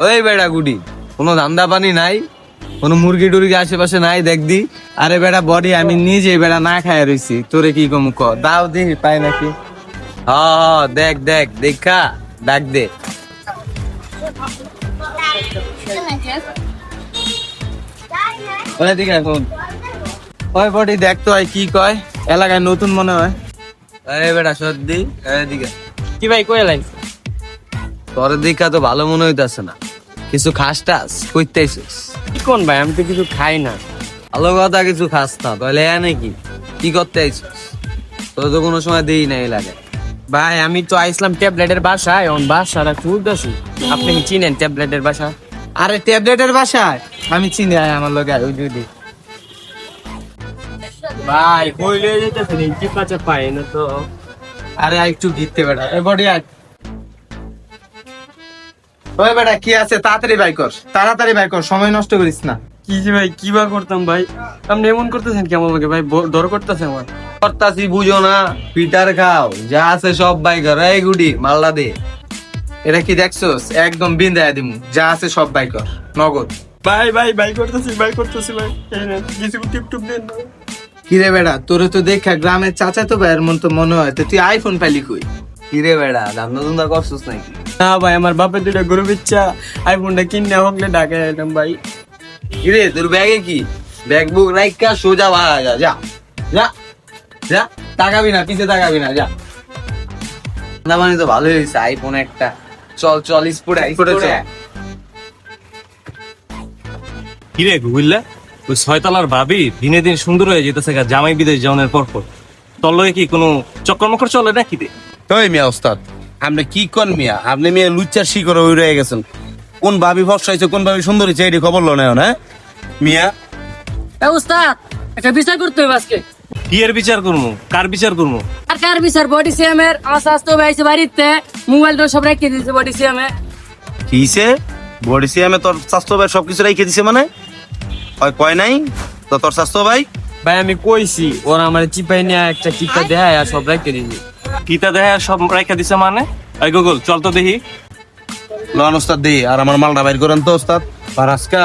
ওই বেড়া গুডি কোনো ধান্দা পানি নাই কোনো মুরগি টুরগি আশেপাশে নাই দেখদি আরে বেড়া বডি আমি নিজে বেড়া না খায় রইছি তোরে কি কম ক? দাও দি পাই নাকি? হ দেখ দেখ দেখা ডাক দে। ওই দিকে এখন ওই বডি দেখ তো কি কয়? এলাকায় নতুন মনে হয়। আরে বেটা সর্দি এদিকে কি ভাই কই লাইন তোর দেখা তো ভালো মনে হইতাছে না। কিছু খাস টাস কইতেছিস কি কোন ভাই আমি তো কিছু খাই না। ভালো কথা কিছু খাস না তাহলে এ নাকি? কি করতে আইছিস তোর তো কোনো সময় দেই নাই লাগে। ভাই আমি তো আইসলাম ট্যাবলেটের বাসায় এখন বাসাটা খুলতেছি আপনি কি চিনেন ট্যাবলেটের বাসা? আরে ট্যাবলেটের বাসায়? আমি চিনি আয় আমার লোক ওই যদি ভাই কইলে যেতেছে কাছে পাই না তো। আরে একটু ঘিরতে বেটা এ বডি আয়। ওই বেটা কি আছে? তাড়াতাড়ি বাই কর। তাড়াতাড়ি বাই কর সময় নষ্ট করিস না। কি যে ভাই কি বা করতাম ভাই? আপনি এমন করতেছেন কি আমার লগে ভাই ডর করতেছে আমার। করতাছি বুঝো না। পিটার খাও যা আছে সব বাই কর। এই গুডি মাল্লা দে। এটা কি দেখছস? একদম বিন্দায় দিমু। যা আছে সব বাই কর। নগদ। ভাই ভাই ভাই করতেছি ভাই করতেছি ভাই। কিছু টিপ টুপ দেন না। কিরে বেড়া তোরে তো দেখা গ্রামের চাচা তো ভাইয়ের মন তো মনে হয়। তো তুই আইফোন পাইলি কই? কিরে বেড়া ধান্দা ধুন্দা করছিস নাকি? না ভাই আমার বাপের দুটা গরু ইচ্ছা আইফোনটা কিনে হকলে ঢাকায় এলাম ভাই। কিরে তোর ব্যাগে কি? ব্যাগ বুক রাইকা সোজা ভাড়া যা যা যা যা তাকাবি না পিছে তাকাবি না যা। না মানে তো ভালোই হয়েছে আইফোন একটা। চল চল স্পোর্টে স্পোর্টে চল। কিরে গুগল্লা? ওই ছয়তলার ভাবি দিনে দিন সুন্দর হয়ে যেতেছে গা জামাই বিদেশ যাওয়ার পর পর তোর লগে কি কোনো চক্কর চলে নাকি রে? ওই মিয়া ওস্তাদ আপনি কি কোন মিয়া? আপনি মিয়া লুচ্চার শিকড় ওই রয়ে গেছেন। কোন ভাবি ফর্সা হয়েছে কোন ভাবি সুন্দর হয়েছে এটি খবর লো না হ্যাঁ? মিয়া? এ উস্তাদ একটা বিচার করতে হবে আজকে। কি বিচার করব কার বিচার করব আর কার বিচার? বডি সিএম এর আমার স্বাস্থ্য পাইছে বাড়িতে মোবাইল টো সব রেখে দিয়েছে বডি সিএম এ। কিসে? বডি সিএমে তোর স্বাস্থ্য ভাই সবকিছু রেখে দিছে মানে? হয় কয় নাই? তো তোর স্বাস্থ্য ভাই? ভাই আমি কইছি ওরা আমার চিপাই নিয়ে একটা টিপটা দেয় আর সব রেখে দিয়েছি। কিতা দেয় সব রেখা দিছে মানে? ওই গুগল চল তো দেখি। লন ওস্তাদ দি আর আমার মালটা বাইর করেন তো ওস্তাদ। আর আজকা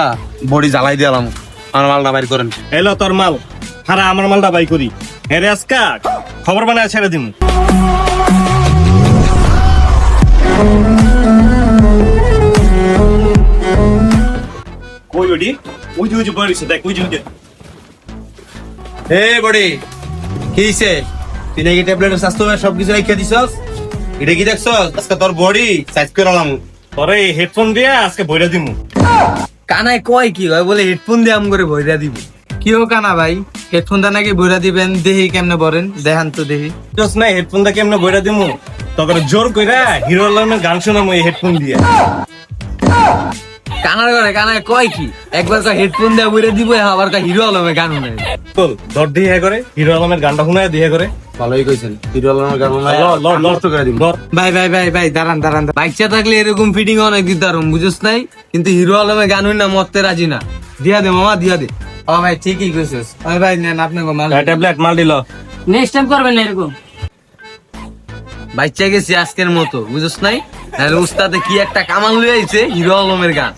বডি জ্বালাই দিলাম আমার মালটা বাইর করেন। এলো তোর মাল। হারা আমার মালটা বাই করি। হেরে আজকা খবর বানায় ছেড়ে দিন কই ওডি ওই যে ওই যে বলিছে দেখ ওই যে বডি কিসে তুই নাকি ট্যাবলেটের স্বাস্থ্য সবকিছু রেখে দিছস? এটা কি দেখছস? আজকে তোর বডি সাইজ করে আলাম। তোরে হেডফোন দিয়ে আজকে বইরা দিমু। কানায় কয় কি হয়? বলে হেডফোন দিয়ে আম করে বইরা দিব। কি হোক কানা ভাই? হেডফোন দা নাকি বইরা দিবেন? দেহি কেমনে বলেন দেখান তো দেহি। জোস নাই হেডফোন দা কেমনে বইরা দিমু? তখন জোর কইরা হিরো আলমের গান শোনামু এই হেডফোন দিয়ে। কানার করে কানায় কয় কি? একবার কয় হেডফোন দিয়ে বইরা দিব আবার কয় হিরো আলমে গান শুনে বল দর দিয়ে হে করে হিরো আলমের গানটা শুনায় দিয়ে করে ভালোই কইছেন হিরো আলমের গান লর লর লর নষ্ট করে দিব। ভাই ভাই ভাই ভাই দাঁড়ান দাঁড়ান বাচ্চা থাকলে এরকম ফিটিং অনেক দিতে বুঝছ নাই? কিন্তু হিরো আলমে গান না মরতে রাজি না। দিয়া দে মামা দিয়া দে। ও ভাই ঠিকই কইছিস। ওই ভাই নেন আপনি গো মাল ট্যাবলেট মাল দিল। নেক্সট টাইম করবেন না এরকম। বাচ্চা গেছি আজকের মতো বুঝছ নাই তাহলে উস্তাদে কি একটা কামাল লই আইছে হিরো আলমের গান